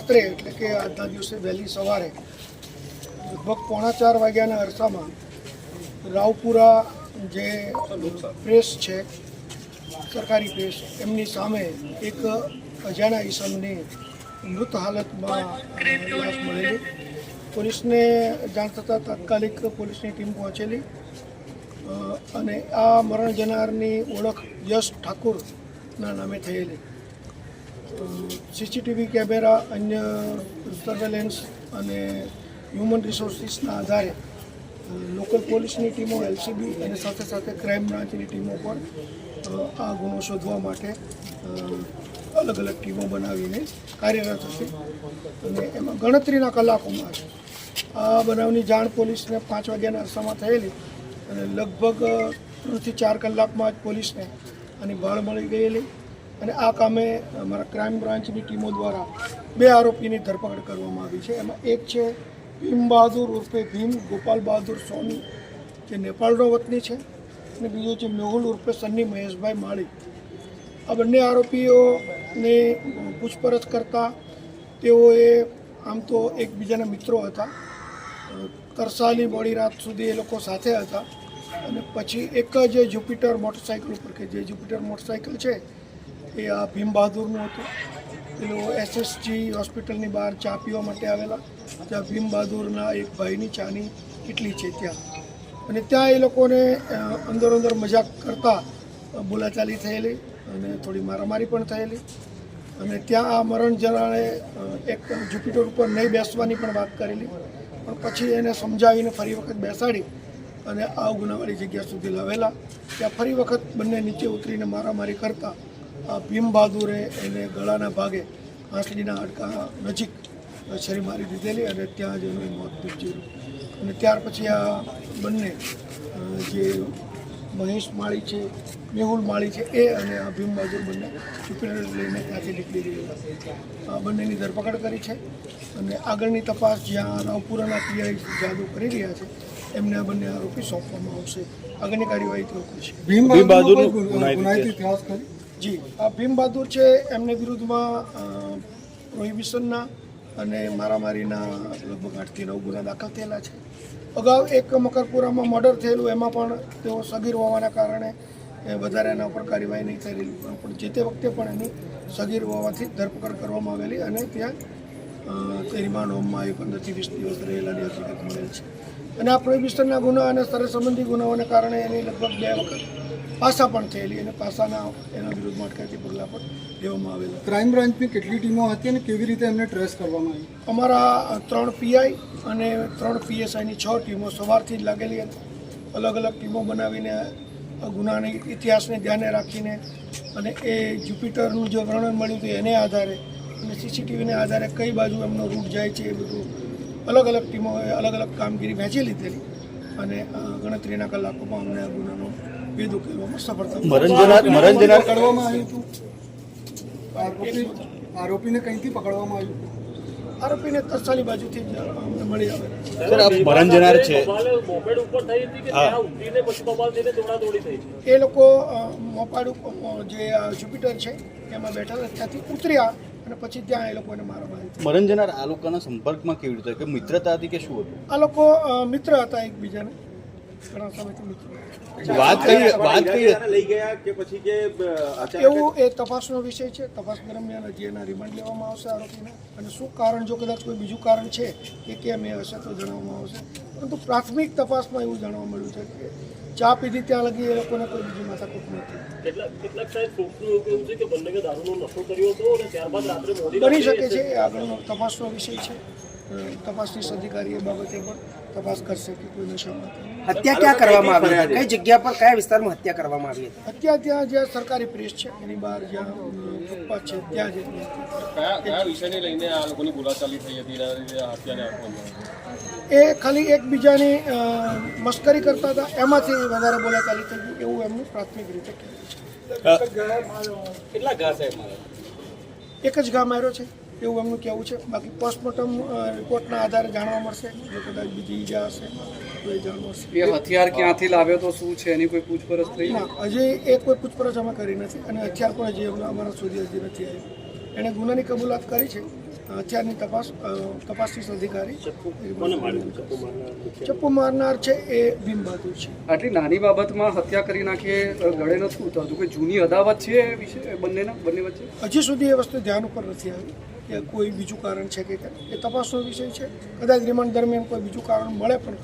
રાત્રે, એટલે કે આજના દિવસે વહેલી સવારે, લગભગ પોણા ચાર વાગ્યાના અરસામાં, રાવપુરા જે પ્રેસ છે, સરકારી પ્રેસ, એમની સામે એક અજાણા ઈસમની મૃત હાલતમાં મળેલી. પોલીસને જાણ થતાં તાત્કાલિક પોલીસની ટીમ પહોંચેલી. અને આ મરણ જનારની ઓળખ યશ ઠાકુરના નામે થયેલી. સીસીટીવી કેમેરા, અન્ય સર્વેલન્સ અને હ્યુમન રિસોર્સિસના આધારે લોકલ પોલીસની ટીમો એલસીબી અને સાથે સાથે ક્રાઇમ બ્રાન્ચની ટીમો પણ આ ગુનો શોધવા માટે અલગ અલગ ટીમો બનાવીને કાર્યરત હતી અને એમાં ગણતરીના કલાકોમાં આ બનાવની જાણ પોલીસને પાંચ વાગ્યાના અરસામાં થયેલી અને લગભગ ત્રણથી ચાર કલાકમાં જ પોલીસને આની ભાળ મળી ગયેલી. અને આ કામે અમારા ક્રાઇમ બ્રાન્ચની ટીમો દ્વારા બે આરોપીની ધરપકડ કરવામાં આવી છે. એમાં એક છે ભીમ બહાદુર ઉર્ફે ભીમ ગોપાલ બહાદુર સોની, જે નેપાળનો વતની છે, અને બીજો છે મેહુલ ઉર્ફે સન્ની મહેશભાઈ માળી. આ બંને આરોપીઓને પૂછપરછ કરતા તેઓએ આમ તો એકબીજાના મિત્રો હતા. તરસાલી મોડી રાત સુધી એ લોકો સાથે હતા. અને પછી એક જ જુપિટર મોટરસાઇકલ ઉપર કે જે જુપિટર મોટરસાઇકલ છે એ આ ભીમ બહાદુરનું હતું પેલો એસએસજી હોસ્પિટલની બહાર ચા પીવા માટે આવેલા. ત્યાં ભીમ બહાદુરના એક ભાઈની ચાની કેટલી છે ત્યાં. અને ત્યાં એ લોકોને અંદર અંદર મજાક કરતા બોલાચાલી થયેલી અને થોડી મારામારી પણ થયેલી. અને ત્યાં આ મરણ જરાણે એક જુપિટર ઉપર નહીં બેસવાની પણ વાત કરેલી. પણ પછી એને સમજાવીને ફરી વખત બેસાડી અને આ ગુનાવાળી જગ્યા સુધી લાવેલા. ત્યાં ફરી વખત બંને નીચે ઉતરીને મારામારી કરતા. ભીમ બહાદુરે એને ગળાના ભાગે આંસલીના હાડકા નજીક છરી મારી દીધેલી અને ત્યાં જ એનું મોત નીપજેલું અને ત્યાર પછી આ બંને જે મહેશ માળી છે મેહુલ માળી છે એ અને આ ભીમ બહાદુર બંને જુપિટર લઈને ત્યાંથી નીકળી ગયેલા. આ બંનેની ધરપકડ કરી છે અને આગળની તપાસ જ્યાં રાવપુરાના પીઆઈ જાદુ કરી રહ્યા છે એમને આ બંને આરોપી સોંપવામાં આવશે. આગળની કાર્યવાહી કરશે ભીમ બહાદુર ગુનાહિત ઇતિહાસ. ખરી? જી, આ ભીમ બહાદુર છે, એમને વિરુદ્ધમાં પ્રોહિબિશનના અને મારામારીના લગભગ આઠથી નવ ગુના દાખલ થયેલા છે. અગાઉ એક મકરપુરામાં મર્ડર થયેલું, એમાં પણ તેઓ સગીર હોવાના કારણે વધારે એના ઉપર કાર્યવાહી નહીં થયેલી. પણ જે તે વખતે પણ એની સગીર હોવાથી ધરપકડ કરવામાં આવેલી અને ત્યાં તે રિમાન્ડ હોમમાં એ પંદરથી વીસ દિવસ રહેલાની હકીકત મળેલ છે. અને આ પ્રોહિબિશનના ગુના અને સરસ સંબંધી ગુનાઓને કારણે એની લગભગ બે વખત પાસા પણ થયેલી અને પાસાના એના વિરુદ્ધમાં અટકાયતી પગલાં પણ લેવામાં આવેલા. ક્રાઇમ બ્રાન્ચની કેટલી ટીમો હતી અને કેવી રીતે એમને ટ્રેસ કરવામાં આવી? અમારા ત્રણ પીઆઈ અને ત્રણ પીએસઆઈની છ ટીમો સવારથી જ લાગેલી હતી. અલગ અલગ ટીમો બનાવીને આ ગુનાની ઇતિહાસને ધ્યાને રાખીને અને એ જુપિટરનું જે વર્ણન મળ્યું હતું એને આધારે અને સીસીટીવીને આધારે કઈ બાજુ એમનો રૂટ જાય છે એ બધું અલગ અલગ ટીમોએ અલગ અલગ કામગીરી વહેંચી લીધેલી. અને ગણતરીના કલાકોમાં અમને આ ગુનાનો ભેદ ઉકેલવામાં સફળતા પકડવામાં આવ્યું હતું? આરોપી આરોપીને કંઈથી પકડવામાં આવ્યું? આરોપીને તરસાલી બાજુથી જ અમને મળી આવે. સર આ મરણ જનાર છે. બબાલ મોપેડ ઉપર થઈ હતી કે હા. ત્યાં ઉતરીને પછી બબાલ થઈને દોડાદોડી થઈ છે એ લોકો મોપાડ જે જુપિટર છે એમાં બેઠા ત્યાંથી ઉતર્યા. અને પછી ત્યાં એ લોકોને મારામારી થઈ મરણ જનાર આ લોકોના સંપર્કમાં કેવી રીતે? કે મિત્રતા હતી કે શું હતું? આ લોકો મિત્ર હતા એકબીજાને. ઘણા સમયથી મિત્ર. વાત કઈ વાત કઈ લઈ ગયા કે પછી કે એવું એ તપાસનો વિષય છે. તપાસ દરમિયાન હજી એના રિમાન્ડ લેવામાં આવશે આરોપીને. અને શું કારણ જો કદાચ કોઈ બીજું કારણ છે કે કેમ એ હશે તો જણાવવામાં આવશે. પરંતુ પ્રાથમિક તપાસમાં એવું જાણવા મળ્યું છે કે ચા પીધી ત્યાં લગી એ લોકોને કોઈ બીજી માથાકૂટ નથી. કેટલાક કેટલાક સાહેબ કે બંને કે દારૂનો નફો કર્યો હતો અને ત્યારબાદ રાત્રે બની શકે છે આગળનો તપાસનો વિષય છે. તપાસનીશ અધિકારી એ બાબતે પણ તપાસ કરશે કે કોઈ નશામાં હત્યા ક્યાં કરવામાં આવી હતી? કઈ જગ્યા પર કયા વિસ્તારમાં હત્યા કરવામાં આવી હતી? હત્યા ત્યાં જે સરકારી પ્રેસ છે એની બહાર જ્યાં ફૂટપાથ છે ત્યાં જ કયા કયા વિષયને લઈને આ લોકોની બોલાચાલી થઈ હતી હત્યાને આપવામાં એ ખાલી એકબીજાની મશ્કરી કરતા હતા એમાંથી વધારે બોલાચાલી થઈ ગઈ એવું એમનું પ્રાથમિક રીતે કહેવું છે. કેટલા ઘા સાહેબ એક જ ઘા માર્યો છે. એવું એમનું કહેવું છે. બાકી પોસ્ટમોર્ટમ રિપોર્ટના આધારે જાણવા મળશે. જો કદાચ બીજી ઈજા હશે તો એ હથિયાર ક્યાંથી લાવ્યો તો શું છે? એની કોઈ પૂછપરછ થઈ? ના હજી એ કોઈ પૂછપરછ અમે કરી નથી અને હથિયાર પણ હજી અમારા સુધી હજી નથી આવ્યું. એણે ગુનાની કબૂલાત કરી છે. અત્યારની તપાસ તપાસનીશ અધિકારી. ચપ્પુ મારનાર છે. એ ભીમ બહાદુર છે. આટલી નાની બાબતમાં હત્યા કરી નાખીએ ગળે નથી ઉતરતું. કે જૂની અદાવત છે એ વિશે બંનેના બંને વચ્ચે? હજી સુધી એ વસ્તુ ધ્યાન ઉપર નથી આવી. કે કોઈ બીજું કારણ છે કે એ તપાસનો વિષય છે. કદાચ રિમાન્ડ દરમિયાન કોઈ બીજું કારણ મળે પણ